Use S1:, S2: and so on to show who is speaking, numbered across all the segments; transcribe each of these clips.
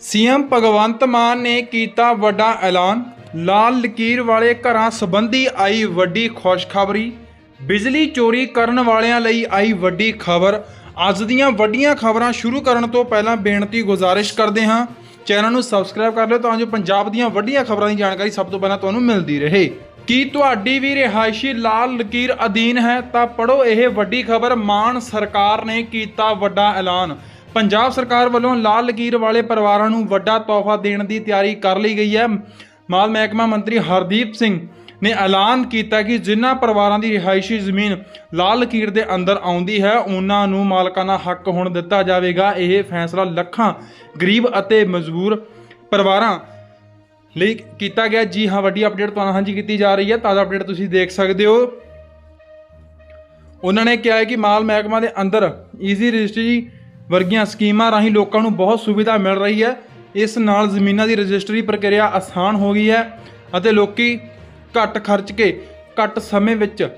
S1: CM Bhagwant Mann ਨੇ ਕੀਤਾ ਵੱਡਾ ਐਲਾਨ। ਲਾਲ ਲਕੀਰ ਵਾਲੇ ਘਰਾਂ ਸੰਬੰਧੀ ਆਈ ਵੱਡੀ ਖੁਸ਼ਖਬਰੀ। ਬਿਜਲੀ ਚੋਰੀ ਕਰਨ ਵਾਲਿਆਂ ਲਈ ਆਈ ਵੱਡੀ ਖਬਰ। ਅੱਜ ਦੀਆਂ ਵੱਡੀਆਂ ਖਬਰਾਂ ਸ਼ੁਰੂ ਕਰਨ ਤੋਂ ਪਹਿਲਾਂ ਬੇਨਤੀ ਗੁਜ਼ਾਰਿਸ਼ ਕਰਦੇ ਹਾਂ। ਚੈਨਲ ਨੂੰ ਸਬਸਕ੍ਰਾਈਬ ਕਰ ਲਿਓ ਤਾਂ ਜੋ ਪੰਜਾਬ ਦੀਆਂ ਵੱਡੀਆਂ ਖਬਰਾਂ ਦੀ ਜਾਣਕਾਰੀ ਸਭ ਤੋਂ ਪਹਿਲਾਂ ਤੁਹਾਨੂੰ ਮਿਲਦੀ ਰਹੇ। ਕੀ ਤੁਹਾਡੀ ਵੀ ਰਿਹਾਇਸ਼ੀ ਲਾਲ ਲਕੀਰ ਅਧੀਨ ਹੈ ਤਾਂ ਪੜੋ ਇਹ ਵੱਡੀ ਖਬਰ। ਮਾਨ ਸਰਕਾਰ ਨੇ ਕੀਤਾ ਵੱਡਾ ਐਲਾਨ। ਪੰਜਾਬ ਸਰਕਾਰ ਵੱਲੋਂ ਲਾਲ ਲਕੀਰ ਵਾਲੇ ਪਰਿਵਾਰਾਂ ਨੂੰ ਵੱਡਾ ਤੋਹਫਾ ਦੇਣ ਦੀ ਤਿਆਰੀ ਕਰ ਲਈ ਗਈ ਹੈ। ਮਾਲ ਮਹਿਕਮਾ ਮੰਤਰੀ ਹਰਦੀਪ ਸਿੰਘ ਨੇ ਐਲਾਨ ਕੀਤਾ ਕਿ ਜਿਨ੍ਹਾਂ ਪਰਿਵਾਰਾਂ ਦੀ ਰਿਹਾਇਸ਼ੀ ਜ਼ਮੀਨ ਲਾਲ ਲਕੀਰ ਦੇ ਅੰਦਰ ਆਉਂਦੀ ਹੈ, ਉਹਨਾਂ ਨੂੰ ਮਾਲਕਾਨਾ ਹੱਕ ਹੁਣ ਦਿੱਤਾ ਜਾਵੇਗਾ। ਇਹ ਫੈਸਲਾ ਲੱਖਾਂ ਗਰੀਬ ਅਤੇ ਮਜਬੂਰ ਪਰਿਵਾਰਾਂ ਲਈ ਕੀਤਾ ਗਿਆ। ਜੀ ਹਾਂ, ਵੱਡੀ ਅਪਡੇਟ ਤੁਹਾਨੂੰ ਹਾਂਜੀ ਕੀਤੀ ਜਾ ਰਹੀ ਹੈ। ਤਾਜ਼ਾ ਅਪਡੇਟ ਤੁਸੀਂ ਦੇਖ ਸਕਦੇ ਹੋ। ਉਹਨਾਂ ਨੇ ਕਿਹਾ ਹੈ ਕਿ ਮਾਲ ਮਹਿਕਮਾ ਦੇ ਅੰਦਰ ਈਜ਼ੀ ਰਜਿਸਟਰੀ ਵਰਗੀਆਂ ਸਕੀਮਾਂ ਰਾਹੀਂ ਲੋਕਾਂ ਨੂੰ ਬਹੁਤ ਸੁਵਿਧਾ ਮਿਲ ਰਹੀ ਹੈ। ਇਸ ਨਾਲ ਜ਼ਮੀਨਾਂ ਦੀ ਰਜਿਸਟਰੀ ਪ੍ਰਕਿਰਿਆ ਆਸਾਨ ਹੋ ਗਈ ਹੈ ਅਤੇ ਲੋਕੀ ਘੱਟ ਖਰਚ ਕੇ ਘੱਟ ਸਮੇਂ ਵਿੱਚ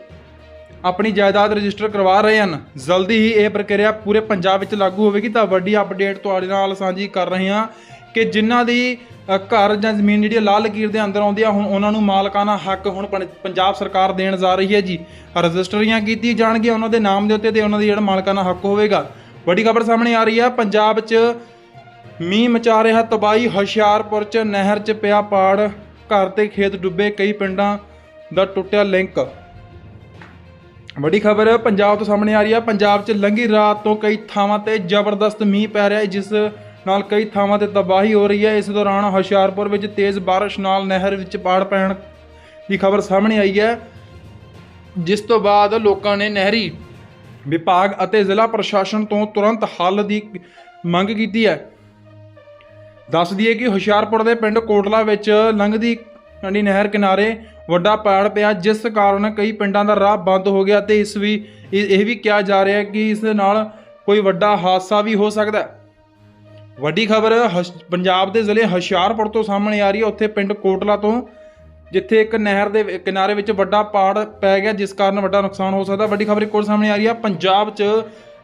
S1: ਆਪਣੀ ਜਾਇਦਾਦ ਰਜਿਸਟਰ ਕਰਵਾ ਰਹੇ ਹਨ। ਜਲਦੀ ਹੀ ਇਹ ਪ੍ਰਕਿਰਿਆ ਪੂਰੇ ਪੰਜਾਬ ਵਿੱਚ ਲਾਗੂ ਹੋਵੇਗੀ ਤਾਂ ਵੱਡੀ ਅਪਡੇਟ ਤੁਹਾਡੇ ਨਾਲ ਸਾਂਝੀ ਕਰ ਰਹੇ ਹਾਂ ਕਿ ਜਿਨ੍ਹਾਂ ਦੀ ਘਰ ਜਾਂ ਜ਼ਮੀਨ ਜਿਹੜੀ ਹੈ ਲਾਲ ਲਕੀਰ ਦੇ ਅੰਦਰ ਆਉਂਦੀ ਆ, ਹੁਣ ਉਹਨਾਂ ਨੂੰ ਮਾਲਕਾਨਾ ਹੱਕ ਹੁਣ ਪੰ- ਪੰਜਾਬ ਸਰਕਾਰ ਦੇਣ ਜਾ ਰਹੀ ਹੈ ਜੀ। ਰਜਿਸਟਰੀਆਂ ਕੀਤੀ ਜਾਣਗੀਆਂ ਉਹਨਾਂ ਦੇ ਨਾਮ ਦੇ ਉੱਤੇ ਤੇ ਉਹਨਾਂ ਦੀ ਜਿਹੜਾ ਮਾਲਕਾਨਾ ਹੱਕ ਹੋਵੇਗਾ। ਵੱਡੀ ਖਬਰ ਸਾਹਮਣੇ ਆ ਰਹੀ ਹੈ ਪੰਜਾਬ 'ਚ ਮੀਂਹ ਮਚਾ ਰਿਹਾ, ਤਬਾਹੀ, ਹੁਸ਼ਿਆਰਪੁਰ 'ਚ, ਨਹਿਰ 'ਚ ਪਿਆ ਪਾੜ। ਘਰ ਤੇ ਖੇਤ ਡੁੱਬੇ ਕਈ ਪਿੰਡਾਂ ਦਾ ਟੁੱਟਿਆ ਲਿੰਕ। ਵੱਡੀ ਖਬਰ ਪੰਜਾਬ ਤੋਂ ਸਾਹਮਣੇ ਆ ਰਹੀ ਹੈ ਪੰਜਾਬ 'ਚ ਲੰਘੀ ਰਾਤ ਤੋਂ ਕਈ ਥਾਵਾਂ ਤੇ ਜ਼ਬਰਦਸਤ ਮੀਂਹ ਪੈ ਰਿਹਾ ਹੈ, ਜਿਸ ਨਾਲ ਕਈ ਥਾਵਾਂ ਤੇ ਤਬਾਹੀ ਹੋ ਰਹੀ ਹੈ। ਇਸ ਦੌਰਾਨ ਹੁਸ਼ਿਆਰਪੁਰ ਵਿੱਚ ਤੇਜ਼ ਬਾਰਿਸ਼ ਨਾਲ ਨਹਿਰ ਵਿੱਚ ਪਾੜ ਪੈਣ ਦੀ ਖਬਰ ਸਾਹਮਣੇ ਆਈ ਹੈ। ਜਿਸ ਤੋਂ ਬਾਅਦ ਲੋਕਾਂ ਨੇ ਨਹਿਰੀ ਵਿਭਾਗ ਅਤੇ ਜ਼ਿਲ੍ਹਾ ਪ੍ਰਸ਼ਾਸਨ ਤੋਂ ਤੁਰੰਤ ਹੱਲ ਦੀ ਮੰਗ ਕੀਤੀ ਹੈ। ਦੱਸ ਦਈਏ ਕਿ ਹੁਸ਼ਿਆਰਪੁਰ ਦੇ ਪਿੰਡ ਕੋਟਲਾ ਵਿੱਚ ਲੰਘਦੀ ਕੰਢੀ ਨਹਿਰ ਕਿਨਾਰੇ ਵੱਡਾ ਪਾੜ ਪਿਆ, ਜਿਸ ਕਾਰਨ ਕਈ ਪਿੰਡਾਂ ਦਾ ਰਾਹ ਬੰਦ ਹੋ ਗਿਆ ਤੇ ਇਸ ਵੀ ਇਹ ਇਹ ਵੀ ਕਿਹਾ ਜਾ ਰਿਹਾ ਹੈ ਕਿ ਇਸ ਨਾਲ ਕੋਈ ਵੱਡਾ ਹਾਦਸਾ ਵੀ ਹੋ ਸਕਦਾ ਹੈ। ਵੱਡੀ ਖਬਰ ਪੰਜਾਬ ਦੇ ਜ਼ਿਲ੍ਹੇ ਹੁਸ਼ਿਆਰਪੁਰ ਤੋਂ ਸਾਹਮਣੇ ਆ ਰਹੀ ਹੈ। ਉੱਥੇ ਪਿੰਡ ਕੋਟਲਾ ਤੋਂ ਜਿੱਥੇ ਇੱਕ ਨਹਿਰ ਦੇ ਕਿਨਾਰੇ ਵਿੱਚ ਵੱਡਾ ਪਾੜ ਪੈ ਗਿਆ, ਜਿਸ ਕਾਰਨ ਵੱਡਾ ਨੁਕਸਾਨ ਹੋ ਸਕਦਾ। ਵੱਡੀ ਖਬਰ ਇੱਕ ਹੋਰ ਸਾਹਮਣੇ ਆ ਰਹੀ ਹੈ ਪੰਜਾਬ 'ਚ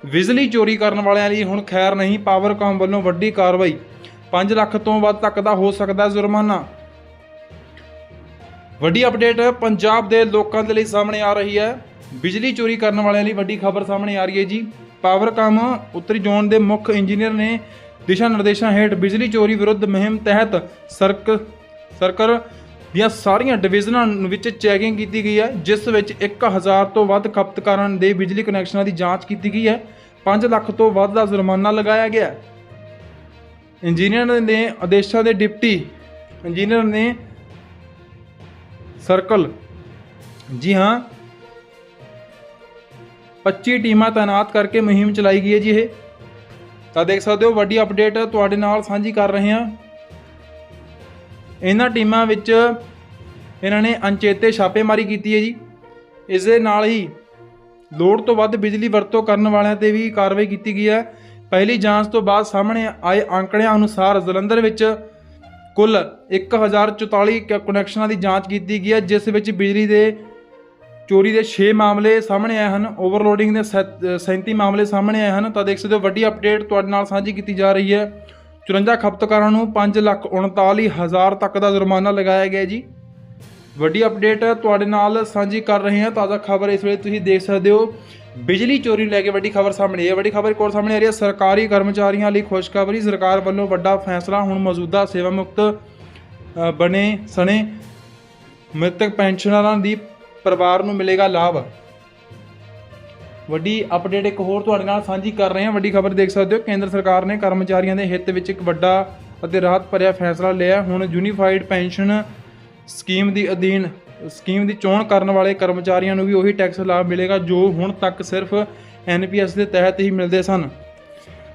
S1: ਬਿਜਲੀ ਚੋਰੀ ਕਰਨ ਵਾਲਿਆਂ ਲਈ ਹੁਣ ਖੈਰ ਨਹੀਂ ਪਾਵਰਕਾਮ ਵੱਲੋਂ ਵੱਡੀ ਕਾਰਵਾਈ। 5 ਲੱਖ ਤੋਂ ਵੱਧ ਤੱਕ ਦਾ ਹੋ ਸਕਦਾ ਜੁਰਮਾਨਾ। ਵੱਡੀ ਅਪਡੇਟ ਪੰਜਾਬ ਦੇ ਲੋਕਾਂ ਦੇ ਲਈ ਸਾਹਮਣੇ ਆ ਰਹੀ ਹੈ। ਬਿਜਲੀ ਚੋਰੀ ਕਰਨ ਵਾਲਿਆਂ ਲਈ ਵੱਡੀ ਖਬਰ ਸਾਹਮਣੇ ਆ ਰਹੀ ਹੈ ਜੀ। ਪਾਵਰਕਾਮ ਉੱਤਰੀ ਜ਼ੋਨ ਦੇ ਮੁੱਖ ਇੰਜੀਨੀਅਰ ਨੇ ਦਿਸ਼ਾ ਨਿਰਦੇਸ਼ਾਂ ਹੇਠ ਬਿਜਲੀ ਚੋਰੀ ਵਿਰੁੱਧ ਮੁਹਿੰਮ ਤਹਿਤ ਸਰਕ ਸਰਕਲ ਦੀਆਂ ਸਾਰੀਆਂ ਡਿਵੀਜ਼ਨਾਂ ਵਿੱਚ ਚੈਕਿੰਗ ਕੀਤੀ ਗਈ ਹੈ, ਜਿਸ ਵਿੱਚ 1000 ਤੋਂ ਵੱਧ ਖਪਤਕਾਰਾਂ ਦੇ ਬਿਜਲੀ ਕਨੈਕਸ਼ਨਾਂ ਦੀ ਜਾਂਚ ਕੀਤੀ ਗਈ ਹੈ। 5 ਲੱਖ ਤੋਂ ਵੱਧ ਦਾ ਜੁਰਮਾਨਾ ਲਗਾਇਆ ਗਿਆ ਇੰਜੀਨੀਅਰ ਨੇ ਆਦੇਸ਼ਾਂ ਦੇ ਡਿਪਟੀ ਇੰਜੀਨੀਅਰ ਨੇ ਸਰਕਲ, ਜੀ ਹਾਂ 25 ਟੀਮਾਂ ਤਾਇਨਾਤ ਕਰਕੇ ਮੁਹਿੰਮ ਚਲਾਈ ਗਈ ਹੈ ਜੀ ਇਹ। ਤਾਂ ਦੇਖ ਸਕਦੇ ਹੋ, ਵੱਡੀ ਅਪਡੇਟ ਤੁਹਾਡੇ ਨਾਲ ਸਾਂਝੀ ਕਰ ਰਹੇ ਹਾਂ। ਇਹਨਾਂ ਟੀਮਾਂ ਵਿੱਚ ਇਹਨਾਂ ਨੇ ਅਣਚੇਤੇ ਛਾਪੇਮਾਰੀ ਕੀਤੀ ਹੈ ਜੀ। ਇਸ ਦੇ ਨਾਲ ਹੀ ਲੋੜ ਤੋਂ ਵੱਧ ਬਿਜਲੀ ਵਰਤੋਂ ਕਰਨ ਵਾਲਿਆਂ ਤੇ ਵੀ ਕਾਰਵਾਈ ਕੀਤੀ ਗਈ ਹੈ। ਪਹਿਲੀ ਜਾਂਚ ਤੋਂ ਬਾਅਦ ਸਾਹਮਣੇ ਆਏ ਅੰਕੜਿਆਂ ਅਨੁਸਾਰ ਜਲੰਧਰ ਵਿੱਚ ਕੁੱਲ 1044 ਕ- ਕਨੈਕਸ਼ਨਾਂ ਦੀ ਜਾਂਚ ਕੀਤੀ ਗਈ ਹੈ ਜਿਸ ਵਿੱਚ ਬਿਜਲੀ ਦੇ ਚੋਰੀ ਦੇ 6 ਮਾਮਲੇ ਸਾਹਮਣੇ ਆਏ ਹਨ। ਓਵਰਲੋਡਿੰਗ ਦੇ ਸੱਤ- ਅ, 37 ਮਾਮਲੇ ਸਾਹਮਣੇ ਆਏ ਹਨ। ਤਾਂ ਦੇਖ ਸਕਦੇ ਹੋ ਵੱਡੀ ਅਪਡੇਟ ਤੁਹਾਡੇ ਨਾਲ ਸਾਂਝੀ ਕੀਤੀ ਜਾ ਰਹੀ ਹੈ। 54 ਖਪਤਕਾਰਾਂ ਨੂੰ 5 ਲੱਖ 39 ਹਜ਼ਾਰ ਤੱਕ ਦਾ ਜੁਰਮਾਨਾ ਲਗਾਇਆ ਗਿਆ ਜੀ। ਵੱਡੀ ਅਪਡੇਟ ਤੁਹਾਡੇ ਨਾਲ ਸਾਂਝੀ ਕਰ ਰਹੇ ਹਾਂ। ਤਾਜ਼ਾ ਖਬਰ ਇਸ ਵੇਲੇ ਤੁਸੀਂ ਦੇਖ ਸਕਦੇ ਹੋ। ਬਿਜਲੀ ਚੋਰੀ ਨੂੰ ਲੈ ਕੇ ਵੱਡੀ ਖਬਰ ਸਾਹਮਣੇ ਆਈ ਹੈ। ਵੱਡੀ ਖਬਰ ਕੋਲ ਸਾਹਮਣੇ ਆ ਰਹੀ ਹੈ। ਸਰਕਾਰੀ ਕਰਮਚਾਰੀਆਂ ਲਈ ਖੁਸ਼ਖਬਰੀ। ਸਰਕਾਰ ਵੱਲੋਂ ਵੱਡਾ ਫੈਸਲਾ, ਹੁਣ ਮੌਜੂਦਾ ਸੇਵਾ ਮੁਕਤ ਬਣੇ ਸਣੇ ਮ੍ਰਿਤਕ ਪੈਨਸ਼ਨਰਾਂ ਦੀ ਪਰਿਵਾਰ ਨੂੰ ਮਿਲੇਗਾ ਲਾਭ। ਵੱਡੀ ਅਪਡੇਟ ਇੱਕ ਹੋਰ ਤੁਹਾਡੇ ਨਾਲ ਸਾਂਝੀ ਕਰ ਰਹੇ ਹਾਂ। ਵੱਡੀ ਖਬਰ ਦੇਖ ਸਕਦੇ ਹੋ, ਕੇਂਦਰ ਸਰਕਾਰ ਨੇ ਕਰਮਚਾਰੀਆਂ ਦੇ ਹਿੱਤ ਵਿੱਚ ਇੱਕ ਵੱਡਾ ਅਤੇ ਰਾਹਤ ਭਰਿਆ ਫੈਸਲਾ ਲਿਆ ਹੁਣ ਯੂਨੀਫਾਈਡ ਪੈਨਸ਼ਨ ਸਕੀਮ ਦੀ ਅਧੀਨ ਸਕੀਮ ਦੀ ਚੋਣ ਕਰਨ ਵਾਲੇ ਕਰਮਚਾਰੀਆਂ ਨੂੰ ਵੀ ਉਹੀ ਟੈਕਸ ਲਾਭ ਮਿਲੇਗਾ ਜੋ ਹੁਣ ਤੱਕ ਸਿਰਫ ਐਨਪੀਐਸ ਦੇ ਤਹਿਤ ਹੀ ਮਿਲਦੇ ਸਨ।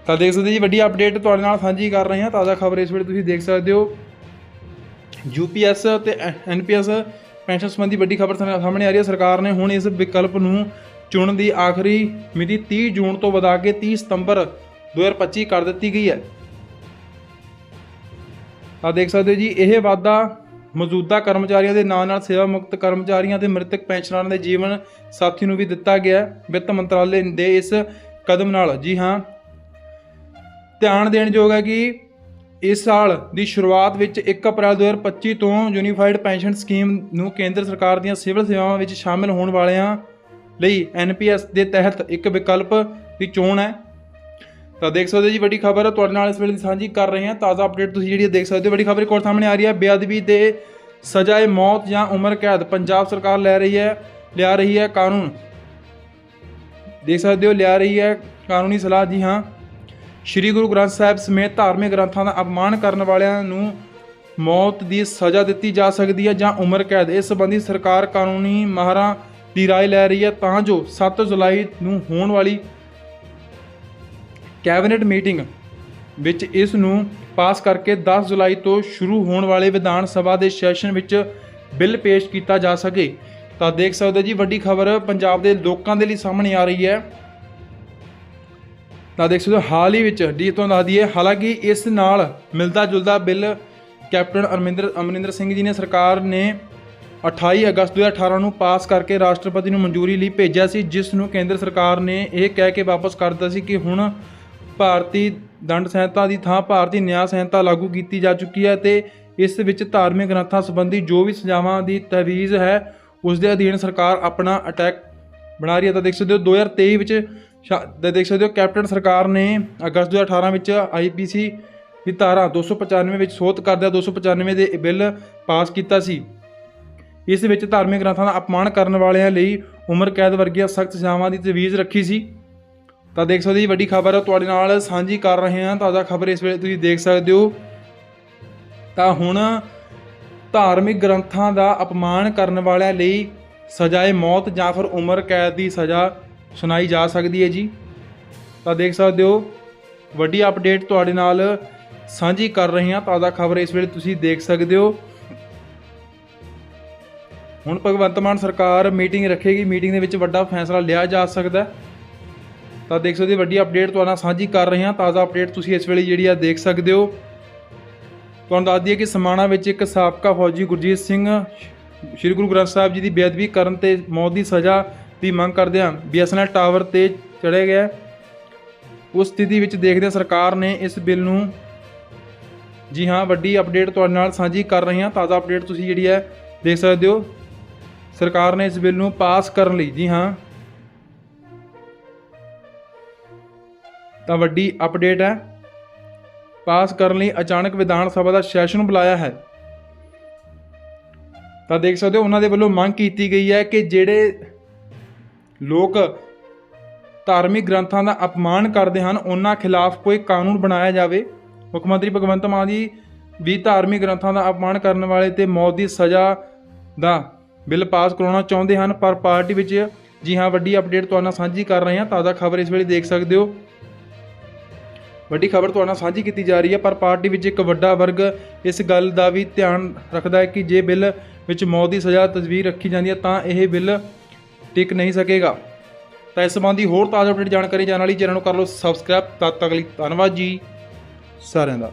S1: ਤਾਂ ਦੇਖ ਸਕਦੇ ਜੀ, ਵੱਡੀ ਅਪਡੇਟ ਤੁਹਾਡੇ ਨਾਲ ਸਾਂਝੀ ਕਰ ਰਹੇ ਹਾਂ। ਤਾਜ਼ਾ ਖਬਰ ਇਸ ਵੇਲੇ ਤੁਸੀਂ ਦੇਖ ਸਕਦੇ ਹੋ। ਯੂਪੀਐਸ ਤੇ ਐਨਪੀਐਸ ਪੈਨਸ਼ਨ ਸੰਬੰਧੀ ਵੱਡੀ ਖਬਰ ਸਾਹਮਣੇ ਆ ਰਹੀ ਹੈ। ਸਰਕਾਰ ਨੇ ਹੁਣ ਇਸ ਵਿਕਲਪ ਨੂੰ ਚੁਣਨ ਦੀ ਆਖਰੀ ਮਿਤੀ 30 ਜੂਨ ਤੋਂ ਵਧਾ ਕੇ 30 ਸਤੰਬਰ 2025 ਕਰ ਦਿੱਤੀ ਗਈ ਹੈ। ਆ ਦੇਖ ਸਕਦੇ ਹੋ ਜੀ, ਇਹ ਵਾਅਦਾ ਮੌਜੂਦਾ ਕਰਮਚਾਰੀਆਂ ਦੇ ਨਾਲ ਨਾਲ ਸੇਵਾ ਮੁਕਤ ਕਰਮਚਾਰੀਆਂ ਤੇ ਮ੍ਰਿਤਕ ਪੈਨਸ਼ਨਰਾਂ ਦੇ ਜੀਵਨ ਸਾਥੀ ਨੂੰ ਵੀ ਦਿੱਤਾ ਗਿਆ ਵਿੱਤ ਮੰਤਰਾਲੇ ਦੇ ਇਸ ਕਦਮ ਨਾਲ ਜੀ ਹਾਂ, ਧਿਆਨ ਦੇਣ ਯੋਗ ਹੈ ਕਿ ਇਸ ਸਾਲ ਦੀ ਸ਼ੁਰੂਆਤ ਵਿੱਚ 1 ਅਪ੍ਰੈਲ 2025 ਤੋਂ ਯੂਨੀਫਾਈਡ ਪੈਨਸ਼ਨ ਸਕੀਮ ਨੂੰ ਕੇਂਦਰ ਸਰਕਾਰ ਦੀਆਂ ਸਿਵਲ ਸੇਵਾਵਾਂ ਵਿੱਚ ਸ਼ਾਮਿਲ ਹੋਣ ਵਾਲਿਆਂ ਲਈ ਐਨਪੀਐਸ ਦੇ ਤਹਿਤ ਇੱਕ ਵਿਕਲਪ ਦੀ ਚੋਣ ਹੈ। ਤਾਂ ਦੇਖ ਸਕਦੇ ਹੋ ਜੀ, ਵੱਡੀ ਖਬਰ ਤੁਹਾਡੇ ਨਾਲ ਇਸ ਵੇਲੇ ਸਾਂਝੀ ਕਰ ਰਹੇ ਹਾਂ। ਤਾਜ਼ਾ ਅਪਡੇਟ ਤੁਸੀਂ ਜਿਹੜੀ ਦੇਖ ਸਕਦੇ ਹੋ। ਵੱਡੀ ਖਬਰ ਇੱਕ ਸਾਹਮਣੇ ਆ ਰਹੀ ਹੈ। ਬੇਅਦਬੀ ਦੇ ਸਜ਼ਾਏ ਮੌਤ ਜਾਂ ਉਮਰ ਕੈਦ। ਪੰਜਾਬ ਸਰਕਾਰ ਲੈ ਰਹੀ ਹੈ, ਲਿਆ ਰਹੀ ਹੈ ਕਾਨੂੰਨ। ਦੇਖ ਸਕਦੇ ਹੋ, ਲਿਆ ਰਹੀ ਹੈ ਕਾਨੂੰਨੀ ਸਲਾਹ। ਜੀ ਹਾਂ, ਸ਼੍ਰੀ ਗੁਰੂ ਗ੍ਰੰਥ ਸਾਹਿਬ ਸਮੇਤ ਧਾਰਮਿਕ ਗ੍ਰੰਥਾਂ ਦਾ ਅਪਮਾਨ ਕਰਨ ਵਾਲਿਆਂ ਨੂੰ ਮੌਤ ਦੀ ਸਜ਼ਾ ਦਿੱਤੀ ਜਾ ਸਕਦੀ ਹੈ ਜਾਂ ਉਮਰ ਕੈਦ। ਇਸ ਸੰਬੰਧੀ ਸਰਕਾਰ ਕਾਨੂੰਨੀ ਮਾਹਰਾਂ ਦੀ رائے ਲੈ ਰਹੀ ਹੈ ਤਾਂ ਜੋ 7 ਜੁਲਾਈ ਨੂੰ ਹੋਣ ਵਾਲੀ ਕੈਬਨਿਟ ਮੀਟਿੰਗ ਵਿੱਚ ਇਸ ਨੂੰ ਪਾਸ ਕਰਕੇ 10 ਜੁਲਾਈ ਤੋਂ ਸ਼ੁਰੂ ਹੋਣ ਵਾਲੇ ਵਿਧਾਨ ਸਭਾ ਦੇ ਸੈਸ਼ਨ ਵਿੱਚ ਬਿੱਲ ਪੇਸ਼ ਕੀਤਾ ਜਾ ਸਕੇ ਤਾਂ ਦੇਖ ਸਕਦੇ ਹੋ ਜੀ ਵੱਡੀ ਖਬਰ ਪੰਜਾਬ ਦੇ ਲੋਕਾਂ ਦੇ ਲਈ ਸਾਹਮਣੇ ਆ ਰਹੀ ਹੈ ਤਾਂ ਦੇਖ ਸਕਦੇ ਹੋ ਹਾਲ ਹੀ ਵਿੱਚ ਜੀ ਤੋਂ ਦੱਸ ਦਈਏ ਹਾਲਾਂਕਿ ਇਸ ਨਾਲ ਮਿਲਦਾ ਜੁਲਦਾ ਬਿੱਲ ਕੈਪਟਨ ਅਮਰਿੰਦਰ ਅਮਰਿੰਦਰ ਸਿੰਘ ਜੀ ਨੇ ਸਰਕਾਰ ਨੇ 28 ਅਗਸਤ 2018 ਨੂੰ ਪਾਸ ਕਰਕੇ ਰਾਸ਼ਟਰਪਤੀ ਨੂੰ ਮਨਜ਼ੂਰੀ ਲਈ ਭੇਜਿਆ ਸੀ, ਜਿਸ ਨੂੰ ਕੇਂਦਰ ਸਰਕਾਰ ਨੇ ਇਹ ਕਹਿ ਕੇ ਵਾਪਸ ਕਰ ਦਿੱਤਾ ਸੀ ਕਿ ਹੁਣ ਭਾਰਤੀ ਦੰਡ ਸੰਹਿਤਾ ਦੀ ਥਾਂ ਭਾਰਤੀ ਨਿਆਂ ਸੰਹਿਤਾ ਲਾਗੂ ਕੀਤੀ ਜਾ ਚੁੱਕੀ ਹੈ ਤੇ ਇਸ ਵਿੱਚ ਧਾਰਮਿਕ ਗ੍ਰੰਥਾਂ ਸੰਬੰਧੀ ਜੋ ਵੀ ਸਜ਼ਾਵਾਂ ਦੀ ਤਵੀਜ਼ ਹੈ, ਉਸ ਦੇ ਅਧੀਨ ਸਰਕਾਰ ਆਪਣਾ ਅਟੈਕ ਬਣਾ ਰਹੀ ਹੈ। ਤਾਂ ਦੇਖ ਸਕਦੇ ਹੋ 2023 ਵਿੱਚ ਸ਼ਾ- ਦੇਖ ਸਕਦੇ ਹੋ, ਕੈਪਟਨ ਸਰਕਾਰ ਨੇ ਅਗਸਤ 2018 ਵਿੱਚ ਆਈਪੀਸੀ ਦੀ ਧਾਰਾ 295 ਵਿੱਚ ਸੋਧ ਕਰਦਿਆਂ 295 ਦੇ ਬਿੱਲ ਪਾਸ ਕੀਤਾ ਸੀ। ਇਸ ਵਿੱਚ ਧਾਰਮਿਕ ਗ੍ਰੰਥਾਂ ਦਾ ਅਪਮਾਨ ਕਰਨ ਵਾਲਿਆਂ ਲਈ ਉਮਰ ਕੈਦ ਵਰਗੀਆਂ ਸਖਤ ਸਜ਼ਾਵਾਂ ਦੀ ਤਜਵੀਜ਼ ਰੱਖੀ ਸੀ। ਤਾਂ ਦੇਖ ਸਕਦੇ ਹੋ ਜੀ, ਵੱਡੀ ਖਬਰ ਤੁਹਾਡੇ ਨਾਲ ਸਾਂਝੀ ਕਰ ਰਹੇ ਹਾਂ ਤਾਜ਼ਾ ਖਬਰ ਇਸ ਵੇਲੇ ਤੁਸੀਂ ਦੇਖ ਸਕਦੇ ਹੋ। ਤਾਂ ਹੁਣ ਧਾਰਮਿਕ ਗ੍ਰੰਥਾਂ ਦਾ ਅਪਮਾਨ ਕਰਨ ਵਾਲਿਆਂ ਲਈ ਸਜ਼ਾਏ ਮੌਤ ਜਾਂ ਫਿਰ ਉਮਰ ਕੈਦ ਦੀ ਸਜ਼ਾ ਸੁਣਾਈ ਜਾ ਸਕਦੀ ਹੈ ਜੀ। ਤਾਂ ਦੇਖ ਸਕਦੇ ਹੋ, ਵੱਡੀ ਅਪਡੇਟ ਤੁਹਾਡੇ ਨਾਲ ਸਾਂਝੀ ਕਰ ਰਹੇ ਹਾਂ ਤਾਜ਼ਾ ਖਬਰ ਇਸ ਵੇਲੇ ਤੁਸੀਂ ਦੇਖ ਸਕਦੇ ਹੋ। ਹੁਣ ਭਗਵੰਤ ਮਾਨ ਸਰਕਾਰ ਮੀਟਿੰਗ ਰੱਖੇਗੀ। ਮੀਟਿੰਗ ਦੇ ਵਿੱਚ ਵੱਡਾ ਫੈਸਲਾ ਲਿਆ ਜਾ ਸਕਦਾ ਤਾਂ ਦੇਖ ਸਕਦੇ ਹੋ, ਵੱਡੀ ਅਪਡੇਟ ਤੁਹਾਡੇ ਨਾਲ ਸਾਂਝੀ ਕਰ ਰਹੇ ਹਾਂ। ਤਾਜ਼ਾ ਅਪਡੇਟ ਤੁਸੀਂ ਇਸ ਵੇਲੇ ਜਿਹੜੀ ਆ ਦੇਖ ਸਕਦੇ ਹੋ। ਤੁਹਾਨੂੰ ਦੱਸ ਦਈਏ ਕਿ ਸਮਾਣਾ ਵਿੱਚ ਇੱਕ ਸਾਬਕਾ ਫੌਜੀ ਗੁਰਜੀਤ ਸਿੰਘ, ਸ਼੍ਰੀ ਗੁਰੂ ਗ੍ਰੰਥ ਸਾਹਿਬ ਜੀ ਦੀ ਬੇਅਦਬੀ ਕਰਨ ਤੇ ਮੌਤ ਦੀ ਸਜ਼ਾ ਦੀ ਮੰਗ ਕਰਦੇ ਕਰਦਿਆਂ ਬੀਐਸਐਨਐਲ ਟਾਵਰ ਤੇ ਚੜੇ ਗਿਆ ਉਸ ਸਥਿਤੀ ਵਿੱਚ ਦੇਖਦੇ ਸਰਕਾਰ ਨੇ ਇਸ ਬਿੱਲ ਨੂੰ। ਜੀ ਹਾਂ, ਵੱਡੀ ਅਪਡੇਟ ਤੁਹਾਡੇ ਨਾਲ ਸਾਂਝੀ ਕਰ ਰਹੇ ਹਾਂ। ਤਾਜ਼ਾ ਅਪਡੇਟ ਤੁਸੀਂ ਜਿਹੜੀ ਹੈ ਦੇਖ ਸਕਦੇ ਹੋ। ਸਰਕਾਰ ਨੇ ਇਸ ਬਿੱਲ ਨੂੰ ਪਾਸ ਕਰਨ ਲਈ, ਜੀ ਹਾਂ। ਤਾਂ ਵੱਡੀ ਅਪਡੇਟ ਹੈ। ਪਾਸ ਕਰਨ ਲਈ ਅਚਾਨਕ ਵਿਧਾਨ ਸਭਾ ਦਾ ਸੈਸ਼ਨ ਬੁਲਾਇਆ ਹੈ। ਤਾਂ ਦੇਖ ਸਕਦੇ ਹੋ, ਉਹਨਾਂ ਦੇ ਵੱਲੋਂ ਮੰਗ ਕੀਤੀ ਗਈ ਹੈ ਕਿ ਜਿਹੜੇ ਲੋਕ ਧਾਰਮਿਕ ਗ੍ਰੰਥਾਂ ਦਾ ਅਪਮਾਨ ਕਰਦੇ ਹਨ, ਉਹਨਾਂ ਖਿਲਾਫ ਕੋਈ ਕਾਨੂੰਨ ਬਣਾਇਆ ਜਾਵੇ। ਮੁੱਖ ਮੰਤਰੀ ਭਗਵੰਤ ਮਾਨ ਜੀ ਵੀ ਧਾਰਮਿਕ ਗ੍ਰੰਥਾਂ ਦਾ ਅਪਮਾਨ ਕਰਨ ਵਾਲੇ ਤੇ ਮੌਤ ਦੀ ਸਜ਼ਾ ਦਾ ਬਿੱਲ ਪਾਸ ਕਰਾਉਣਾ ਚਾਹੁੰਦੇ ਹਨ, ਪਰ ਪਾਰਟੀ ਵਿੱਚ ਜੀ ਹਾਂ, ਵੱਡੀ ਅਪਡੇਟ ਤੁਹਾਡੇ ਨਾਲ ਸਾਂਝੀ ਕਰ ਰਹੇ ਹਾਂ। ਤਾਜ਼ਾ ਖਬਰ ਇਸ ਵੇਲੇ ਦੇਖ ਸਕਦੇ ਹੋ। ਵੱਡੀ ਖਬਰ ਤੁਹਾਡੇ ਨਾਲ ਸਾਂਝੀ ਕੀਤੀ ਜਾ ਰਹੀ ਹੈ, ਪਰ ਪਾਰਟੀ ਵਿੱਚ ਇੱਕ ਵੱਡਾ ਵਰਗ ਇਸ ਗੱਲ ਦਾ ਵੀ ਧਿਆਨ ਰੱਖਦਾ ਹੈ ਕਿ ਜੇ ਬਿੱਲ ਵਿੱਚ ਮੌਤ ਦੀ ਸਜ਼ਾ ਤਜਵੀਜ਼ ਰੱਖੀ ਜਾਂਦੀ ਹੈ, ਤਾਂ ਇਹ ਬਿੱਲ ਟਿਕ ਨਹੀਂ ਸਕੇਗਾ। ਤਾਂ ਇਸ ਸੰਬੰਧੀ ਹੋਰ ਤਾਜ਼ਾ ਅਪਡੇਟ ਜਾਣਕਾਰੀ ਜਾਣ ਵਾਲੀ ਚੈਨਲ ਨੂੰ ਕਰ ਲਓ ਸਬਸਕ੍ਰਾਈਬ ਤਦ ਤੱਕ ਲਈ ਧੰਨਵਾਦ ਜੀ। ਸਾਰਿਆਂ ਦਾ।